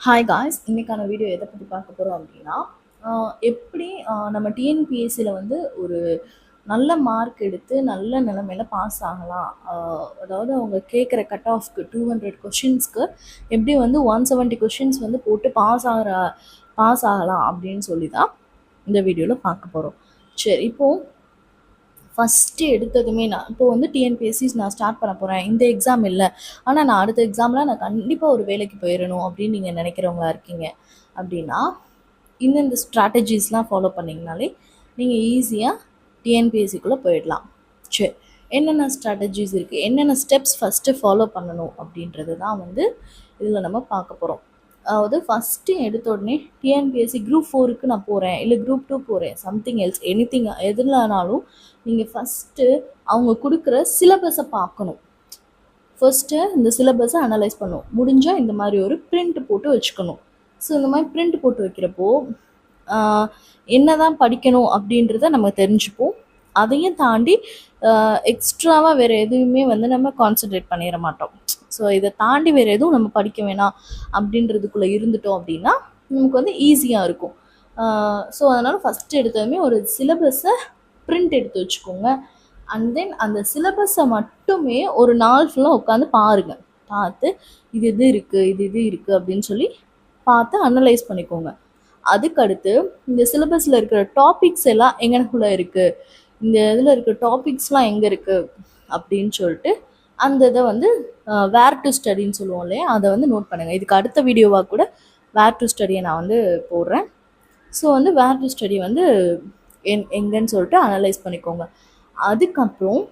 Hi guys இன்றைக்கான video எதை பற்றி பார்க்க போகிறோம் அப்படின்னா எப்படி நம்ம டிஎன்பிஎஸ்சியில் வந்து ஒரு நல்ல மார்க் எடுத்து நல்ல நிலமையில பாஸ் ஆகலாம். அதாவது அவங்க கேட்குற கட் ஆஃப்க்கு டூ ஹண்ட்ரட் கொஷின்ஸ்க்கு எப்படி வந்து ஒன் செவன்ட்டி கொஷின்ஸ் வந்து போட்டு பாஸ் ஆகிற பாஸ் ஆகலாம் அப்படின்னு சொல்லி தான் இந்த வீடியோவில் பார்க்க போகிறோம் சரி இப்போது ஃபஸ்ட்டு எடுத்ததுமே நான் இப்போ வந்து டிஎன்பிஎஸ்சி நான் ஸ்டார்ட் பண்ண போகிறேன் இந்த எக்ஸாம் இல்லை. ஆனால் நான் அடுத்த எக்ஸாமில் நான் கண்டிப்பாக ஒரு வேலைக்கு போயிடணும் அப்படின்னு நீங்கள் நினைக்கிறவங்களா இருக்கீங்க. அப்படின்னா இந்தந்த ஸ்ட்ராட்டஜிஸ்லாம் ஃபாலோ பண்ணிங்கனாலே நீங்கள் ஈஸியாக டிஎன்பிஎஸ்சிக்குள்ளே போயிடலாம். சரி என்னென்ன ஸ்ட்ராட்டஜிஸ் இருக்குது என்னென்ன ஸ்டெப்ஸ் ஃபஸ்ட்டு ஃபாலோ பண்ணணும் அப்படின்றது தான் வந்து இதில் நம்ம பார்க்க போகிறோம் அதாவது ஃபஸ்ட்டு எடுத்த உடனே டிஎன்பிஎஸ்சி குரூப் ஃபோருக்கு நான் போகிறேன் இல்லை குரூப் டூ போகிறேன் சம்திங் எல்ஸ் எனி திங் எதுலனாலும் நீங்கள் ஃபஸ்ட்டு அவங்க கொடுக்குற சிலபஸை பார்க்கணும். ஃபர்ஸ்ட்டு இந்த சிலபஸை அனலைஸ் பண்ணணும். முடிஞ்சால் இந்த மாதிரி ஒரு பிரிண்ட் போட்டு வச்சுக்கணும். ஸோ இந்த மாதிரி பிரிண்ட் போட்டு வைக்கிறப்போ என்ன தான் படிக்கணும் அப்படின்றத நம்ம தெரிஞ்சுப்போம். அதையும் தாண்டி எக்ஸ்ட்ராவாக வேறு எதுவுமே வந்து நம்ம கான்சென்ட்ரேட் பண்ணிட மாட்டோம். ஸோ இதை தாண்டி வேறு எதுவும் நம்ம படிக்க வேணாம் அப்படின்றதுக்குள்ளே இருந்துட்டோம் அப்படின்னா நமக்கு வந்து ஈஸியாக இருக்கும். ஸோ அதனால் ஃபஸ்ட்டு எடுத்ததுமே ஒரு சிலபஸை பிரிண்ட் எடுத்து வச்சுக்கோங்க. அண்ட் தென் அந்த சிலபஸை மட்டுமே ஒரு நாள் ஃபுல்லாக உட்காந்து பாருங்கள் பார்த்து இது இது இருக்குது இது இது இருக்குது அப்படின்னு சொல்லி பார்த்து அனலைஸ் பண்ணிக்கோங்க. அதுக்கடுத்து இந்த சிலபஸில் இருக்கிற டாபிக்ஸ் எல்லாம் எங்கனக்குள்ளே இருக்குது இந்த இதில் இருக்கிற டாபிக்ஸ்லாம் எங்கே இருக்குது அப்படின்னு சொல்லிட்டு அந்த இதை வந்து வேர் டு ஸ்டடின்னு சொல்லுவோம் இல்லையா? அதை வந்து நோட் பண்ணுங்கள் இதுக்கு அடுத்த வீடியோவாக கூட வேர் டு ஸ்டடியை நான் வந்து போடுறேன். ஸோ வந்து வேர் டு ஸ்டடி வந்து எங் எங்கன்னு சொல்லிட்டு அனலைஸ் பண்ணிக்கோங்க. அதுக்கப்புறம்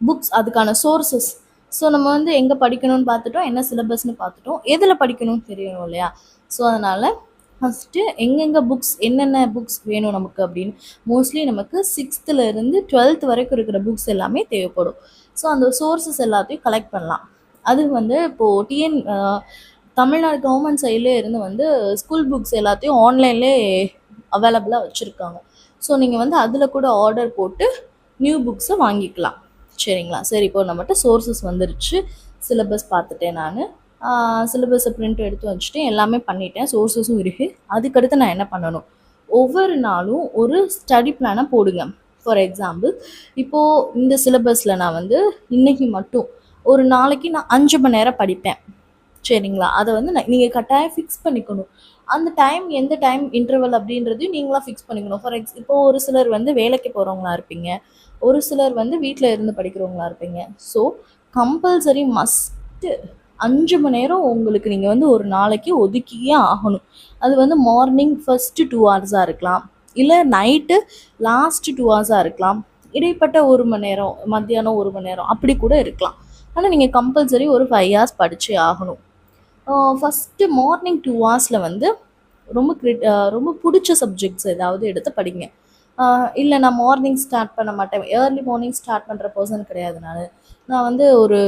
புக்ஸ் அதுக்கான சோர்ஸஸ் ஸோ நம்ம வந்து எங்கே படிக்கணும்னு பார்த்துட்டோம் என்ன சிலபஸ்னு பார்த்துட்டோம் எதில் படிக்கணும்னு தெரியணும் இல்லையா? ஸோ அதனால் ஃபஸ்ட்டு எங்கெங்கே புக்ஸ் என்னென்ன புக்ஸ் வேணும் நமக்கு அப்படின்னு மோஸ்ட்லி நமக்கு சிக்ஸ்த்துலேருந்து டுவெல்த் வரைக்கும் இருக்கிற புக்ஸ் எல்லாமே தேவைப்படும். ஸோ அந்த சோர்ஸஸ் எல்லாத்தையும் கலெக்ட் பண்ணலாம். அது வந்து இப்போது டிஎன் தமிழ்நாடு கவர்மெண்ட் சைட்லேயே இருந்து வந்து ஸ்கூல் புக்ஸ் எல்லாத்தையும் ஆன்லைன்லே அவைலபிளாக வச்சுருக்காங்க. ஸோ நீங்கள் வந்து அதில் கூட ஆர்டர் போட்டு நியூ புக்ஸை வாங்கிக்கலாம். சரிங்களா? சரி இப்போ நம்மகிட்ட சோர்ஸஸ் வந்துருச்சு. சிலபஸ் பார்த்துட்டேன் நான். சிலபஸை பிரிண்ட் எடுத்து வச்சுட்டு எல்லாமே பண்ணிட்டேன். சோர்ஸஸும் இருக்குது அதுக்கடுத்து நான் என்ன பண்ணணும்? ஒவ்வொரு நாளும் ஒரு ஸ்டடி பிளானை போடுங்க. ஃபார் எக்ஸாம்பிள் இப்போது இந்த சிலபஸில் நான் வந்து இன்றைக்கி மட்டும் ஒரு நாளைக்கு நான் அஞ்சு மணி நேரம் படிப்பேன். சரிங்களா? அதை வந்து நான் நீங்கள் கட்டாயம் ஃபிக்ஸ் பண்ணிக்கணும். அந்த டைம் எந்த டைம் இன்டர்வல் அப்படின்றதையும் நீங்களாம் ஃபிக்ஸ் பண்ணிக்கணும். ஃபார் எக்ஸ் இப்போ ஒரு சிலர் வந்து வேலைக்கு போகிறவங்களா இருப்பீங்க. ஒரு சிலர் வந்து வீட்டில் இருந்து படிக்கிறவங்களா இருப்பீங்க. ஸோ கம்பல்சரி மஸ்ட்டு அஞ்சு மணி நேரம் உங்களுக்கு நீங்கள் வந்து ஒரு நாளைக்கு ஒதுக்கியே ஆகணும். அது வந்து மார்னிங் ஃபஸ்ட்டு டூ ஹவர்ஸாக இருக்கலாம். இல்லை நைட்டு லாஸ்ட்டு டூ ஹவர்ஸாக இருக்கலாம். இடைப்பட்ட ஒரு மணி நேரம் மத்தியானம் ஒரு மணி நேரம் அப்படி கூட இருக்கலாம். ஆனால் நீங்கள் கம்பல்சரி ஒரு ஃபைவ் ஹவர்ஸ் படித்தே ஆகணும். ஃபஸ்ட்டு மார்னிங் டூ ஹவர்ஸில் வந்து ரொம்ப கிரிட் ரொம்ப பிடிச்ச சப்ஜெக்ட்ஸ் ஏதாவது எடுத்து படிங்க. இல்லை நான் மார்னிங் ஸ்டார்ட் பண்ண மாட்டேன். ஏர்லி மார்னிங் ஸ்டார்ட் பண்ணுற பர்சன் கிடையாது நான். நான் வந்து ஒரு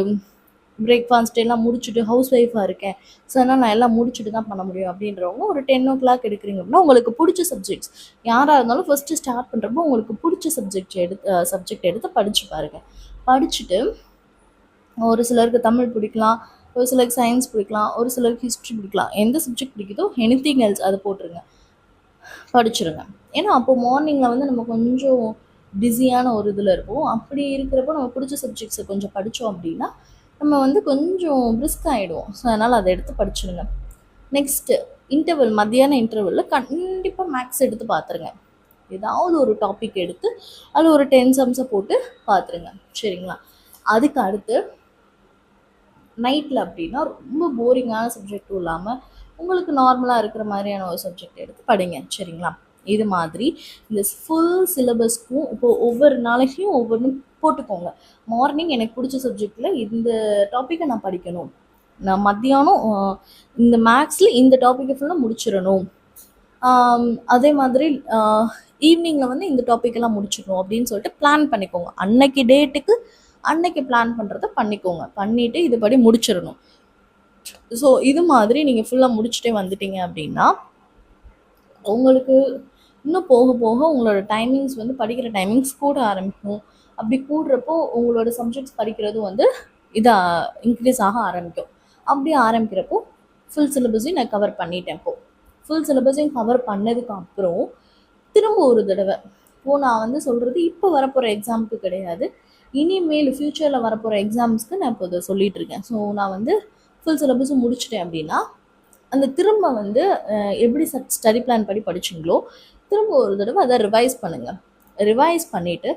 பிரேக்ஃபாஸ்ட் எல்லாம் முடிச்சுட்டு ஹவுஸ் ஒய்ஃபாக இருக்கேன். ஸோ அதனால் நான் எல்லாம் முடிச்சுட்டு தான் பண்ண முடியும் அப்படின்றவங்க ஒரு டென் ஓ கிளாக் எடுக்கிறீங்க அப்படின்னா உங்களுக்கு பிடிச்ச சப்ஜெக்ட்ஸ் யாராக இருந்தாலும் ஃபஸ்ட்டு ஸ்டார்ட் பண்ணுறப்போ உங்களுக்கு பிடிச்ச சப்ஜெக்ட் எடுத்து சப்ஜெக்ட் எடுத்து படித்து பாருங்கள் படிச்சுட்டு ஒரு சிலருக்கு தமிழ் பிடிக்கலாம் ஒரு சிலருக்கு சயின்ஸ் பிடிக்கலாம் ஒரு சிலருக்கு ஹிஸ்ட்ரி பிடிக்கலாம். எந்த சப்ஜெக்ட் பிடிக்குதோ எனி எல்ஸ் அதை போட்டுருங்க. படிச்சிருங்க. ஏன்னா அப்போ மார்னிங்கில் வந்து நம்ம கொஞ்சம் பிஸியான ஒரு இதில் இருப்போம். அப்படி இருக்கிறப்போ நம்ம பிடிச்ச சப்ஜெக்ட்ஸை கொஞ்சம் படித்தோம் அப்படின்னா நம்ம வந்து கொஞ்சம் பிரிஸ்க் ஆகிடுவோம் ஸோ அதனால் அதை எடுத்து படிச்சிடுங்க. நெக்ஸ்ட்டு இன்டர்வல் மத்தியான இன்டர்வலில் கண்டிப்பாக மேக்ஸ் எடுத்து பார்த்துருங்க ஏதாவது ஒரு டாபிக் எடுத்து அதில் ஒரு டென் சம்ஸை போட்டு பார்த்துருங்க சரிங்களா? அதுக்கு அடுத்து நைட்டில் அப்படின்னா ரொம்ப போரிங்கான சப்ஜெக்டும் இல்லாமல் உங்களுக்கு நார்மலாக இருக்கிற மாதிரியான ஒரு சப்ஜெக்ட் எடுத்து படிங்க. சரிங்களா? இது மாதிரி இந்த ஃபுல் சிலபஸ்க்கும் இப்போ ஒவ்வொரு நாளைக்கும் ஒவ்வொன்றும் போட்டுக்கோங்க. மார்னிங் எனக்கு பிடிச்ச சப்ஜெக்டில் இந்த டாப்பிக்கை நான் படிக்கணும். நான் மத்தியானம் இந்த மேக்ஸில் இந்த டாப்பிக்கை ஃபுல்லாக முடிச்சிடணும். அதே மாதிரி ஈவினிங்கில் வந்து இந்த டாப்பிக்கெல்லாம் முடிச்சிடணும் அப்படின்னு சொல்லிட்டு பிளான் பண்ணிக்கோங்க. அன்னைக்கு டேட்டுக்கு அன்னைக்கு பிளான் பண்ணுறத பண்ணிக்கோங்க. பண்ணிவிட்டு இதுபடி முடிச்சிடணும். ஸோ இது மாதிரி நீங்கள் ஃபுல்லாக முடிச்சுட்டே வந்துட்டீங்க அப்படின்னா உங்களுக்கு இன்னும் போக போக உங்களோட டைமிங்ஸ் வந்து படிக்கிற டைமிங்ஸ் கூட ஆரம்பிக்கும். அப்படி கூடுறப்போ உங்களோட சப்ஜெக்ட்ஸ் படிக்கிறதும் வந்து இதாக இன்க்ரீஸ் ஆக ஆரம்பிக்கும். அப்படி ஆரம்பிக்கிறப்போ ஃபுல் சிலபஸையும் நான் கவர் பண்ணிட்டேன் இப்போது ஃபுல் சிலபஸையும் கவர் பண்ணதுக்கு அப்புறம் திரும்ப ஒரு தடவை. இப்போ நான் வந்து சொல்கிறது இப்போ வரப்போகிற எக்ஸாமுக்கு கிடையாது. இனிமேல் ஃப்யூச்சரில் வரப்போகிற எக்ஸாம்ஸ்க்கு நான் இப்போ இதை சொல்லிட்டு இருக்கேன். ஸோ நான் வந்து ஃபுல் சிலபஸும் முடிச்சிட்டேன் அப்படின்னா அந்த திரும்ப வந்து எப்படி ஸ்டடி பிளான் படி படிச்சிங்களோ திரும்ப ஒரு தடவை அதை ரிவைஸ் பண்ணுங்கள் ரிவைஸ் பண்ணிவிட்டு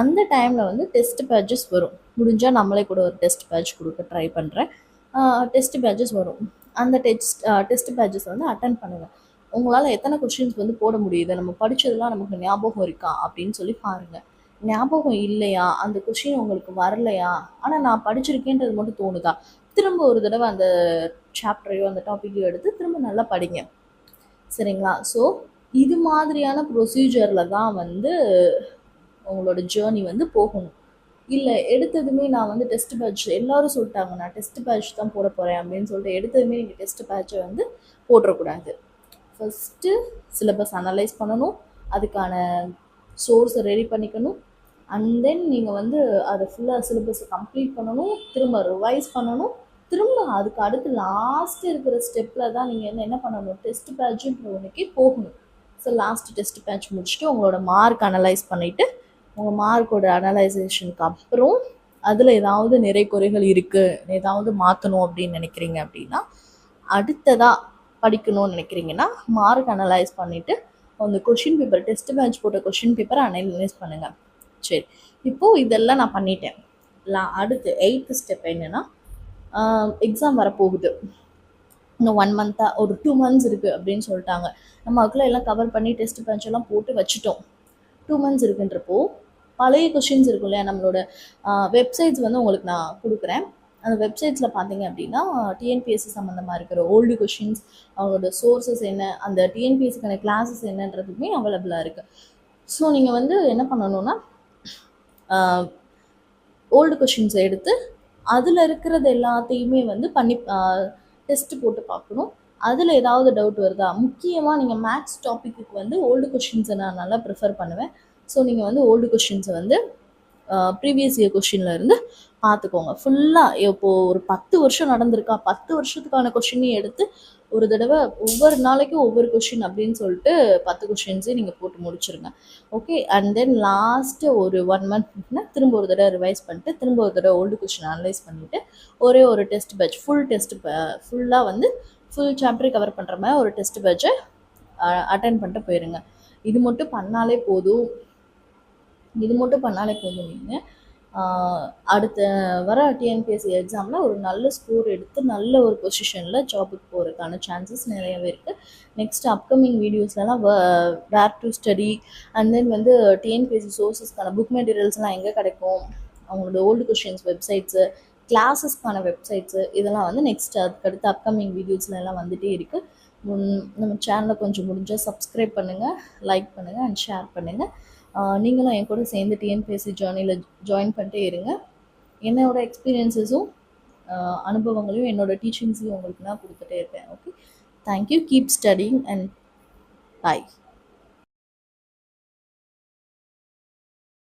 அந்த டைமில் வந்து டெஸ்ட் பேட்சஸ் வரும். முடிஞ்சால் நம்மளே கூட ஒரு டெஸ்ட் பேட்ச் கொடுக்க ட்ரை பண்ணுறேன் டெஸ்ட் பேட்சஸ் வரும். அந்த டெஸ்ட் டெஸ்ட் பேஜஸ் வந்து அட்டன் பண்ணுங்கள் உங்களால் எத்தனை கொஷின்ஸ் வந்து போட முடியுது? நம்ம படித்ததெல்லாம் நமக்கு ஞாபகம் இருக்கா? அப்படின்னு சொல்லி பாருங்கள் ஞாபகம் இல்லையா? அந்த கொஷின் உங்களுக்கு வரலையா? ஆனால் நான் படிச்சிருக்கேன்றது மட்டும் தோணுதா? திரும்ப ஒரு தடவை அந்த சாப்டரையோ அந்த டாப்பிக்கையோ எடுத்து திரும்ப நல்லா படிங்க. சரிங்களா? ஸோ இது மாதிரியான ப்ரொசீஜரில் தான் வந்து உங்களோட ஜேர்னி வந்து போகணும். இல்லை எடுத்ததுமே நான் வந்து டெஸ்ட் பேட்ச் எல்லாரும் சொல்லிட்டாங்க நான் டெஸ்ட் பேட்ச் தான் போட போகிறேன் அப்படின்னு சொல்லிட்டு எடுத்ததுமே நீங்கள் டெஸ்ட் பேட்சை வந்து போட்டுறக்கூடாது. ஃபஸ்ட்டு சிலபஸ் அனலைஸ் பண்ணணும் அதுக்கான சோர்ஸை ரெடி பண்ணிக்கணும் அண்ட் தென் நீங்கள் வந்து அதை ஃபுல்லாக சிலபஸை கம்ப்ளீட் பண்ணணும் திரும்ப ரிவைஸ் பண்ணணும் திரும்ப அதுக்கு அடுத்து லாஸ்ட் இருக்கிற ஸ்டெப்பில் தான் நீங்கள் என்ன என்ன பண்ணணும்? டெஸ்ட் பேட்சுன்ற ஒன்றுக்கே போகணும். ஸோ லாஸ்ட் டெஸ்ட் பேட்ச் முடிச்சுட்டு உங்களோட மார்க் அனலைஸ் பண்ணிவிட்டு உங்கள் மார்க்கோட அனலைசேஷனுக்கு அப்புறம் அதில் ஏதாவது நிறை குறைகள் இருக்குது ஏதாவது மாற்றணும் அப்படின்னு நினைக்கிறீங்க அப்படின்னா அடுத்ததாக படிக்கணும்னு நினைக்கிறீங்கன்னா மார்க் அனலைஸ் பண்ணிவிட்டு அந்த கொஷின் பேப்பர் டெஸ்ட் பேட்ச் போட்ட கொஷின் பேப்பரை அனலைஸ் பண்ணுங்கள் சரி. இப்போது இதெல்லாம் நான் பண்ணிட்டேன். லா அடுத்து எயித்து ஸ்டெப் என்னென்னா எக்ஸாம் வரப்போகுது. இன்னும் ஒன் மந்த்தாக ஒரு டூ மந்த்ஸ் இருக்குது அப்படின்னு சொல்லிட்டாங்க. நம்ம அதுக்குள்ளே எல்லாம் கவர் பண்ணி டெஸ்ட் பஞ்செல்லாம் போட்டு வச்சுட்டோம். டூ மந்த்ஸ் இருக்குன்றப்போ பழைய கொஷின்ஸ் இருக்கும் இல்லையா? நம்மளோட வெப்சைட்ஸ் வந்து உங்களுக்கு நான் கொடுக்குறேன். அந்த வெப்சைட்ஸில் பார்த்தீங்க அப்படின்னா டிஎன்பிஎஸ்சி சம்மந்தமாக இருக்கிற ஓல்டு கொஷின்ஸ் அவங்களோட சோர்சஸ் என்ன அந்த டிஎன்பிஎஸ்சிக்கான கிளாஸஸ் என்னன்றதுமே அவைலபிளாக இருக்குது ஸோ நீங்கள் வந்து என்ன பண்ணணும்னா ஓல்டு கொஷின்ஸை எடுத்து அதில் இருக்கிறது எல்லாத்தையுமே வந்து பண்ணி டெஸ்ட் போட்டு பார்க்கணும். அதில் ஏதாவது டவுட் வருதா? முக்கியமாக நீங்கள் மேக்ஸ் டாப்பிக்கு வந்து ஓல்டு கொஷின்ஸை நான் நல்லா ப்ரிஃபர் பண்ணுவேன். ஸோ நீங்கள் வந்து ஓல்டு கொஷின்ஸை வந்து ப்ரீவியஸ் இயர் கொஷின்ல இருந்து பார்த்துக்கோங்க. ஃபுல்லாக இப்போது ஒரு பத்து வருஷம் நடந்திருக்கா? பத்து வருஷத்துக்கான கொஷினையும் எடுத்து ஒரு தடவை ஒவ்வொரு நாளைக்கும் ஒவ்வொரு கொஷின் அப்படின்னு சொல்லிட்டு பத்து கொஷின்ஸையும் நீங்கள் போட்டு முடிச்சிருங்க. ஓகே அண்ட் தென் லாஸ்ட்டு ஒரு ஒன் மந்த்னா திரும்ப ஒரு தடவை ரிவைஸ் பண்ணிட்டு திரும்ப ஒரு தடவை ஓல்டு கொஷின் அனலைஸ் பண்ணிவிட்டு ஒரே ஒரு டெஸ்ட் பேட்ச் ஃபுல் டெஸ்ட் ஃபுல்லாக வந்து ஃபுல் சாப்டர் கவர் பண்ணுற மாதிரி ஒரு டெஸ்ட் பேட்சை அட்டன் பண்ணிட்டு போயிருங்க. இது மட்டும் பண்ணாலே போதும். இது மட்டும் பண்ணாலே போதும் நீங்கள் அடுத்த வர டிஎன்பிஎஸ்சி எக்ஸாமில் ஒரு நல்ல ஸ்கோர் எடுத்து நல்ல ஒரு பொசிஷனில் ஜாபுக்கு போகிறதுக்கான சான்சஸ் நிறையவே இருக்குது next upcoming வீடியோஸ்லலாம் where to study and then வந்து டிஎன்பிஎஸ்சி சோர்ஸஸ்க்கான புக் மெட்டீரியல்ஸ்லாம் எங்கே கிடைக்கும்? அவங்களோட ஓல்டு கொஷின்ஸ் வெப்சைட்ஸு கிளாஸஸ்க்கான வெப்சைட்ஸு இதெல்லாம் வந்து நெக்ஸ்ட் அதுக்கடுத்து அப்கமிங் வீடியோஸ்ல எல்லாம் வந்துகிட்டே இருக்குது நம்ம சேனலை கொஞ்சம் முடிஞ்சால் சப்ஸ்கிரைப் பண்ணுங்கள் லைக் பண்ணுங்கள் அண்ட் ஷேர் பண்ணுங்கள் நீங்களும் என் கூட சேர்ந்து டிஎன்பிஎஸ்சி ஜேர்னியில் ஜாயின் பண்ணிட்டே இருங்க. என்னோடய எக்ஸ்பீரியன்ஸஸும் அனுபவங்களையும் என்னோட டீச்சிங்ஸையும் உங்களுக்கு நான் கொடுத்துட்டே இருப்பேன். Okay thank you keep studying and bye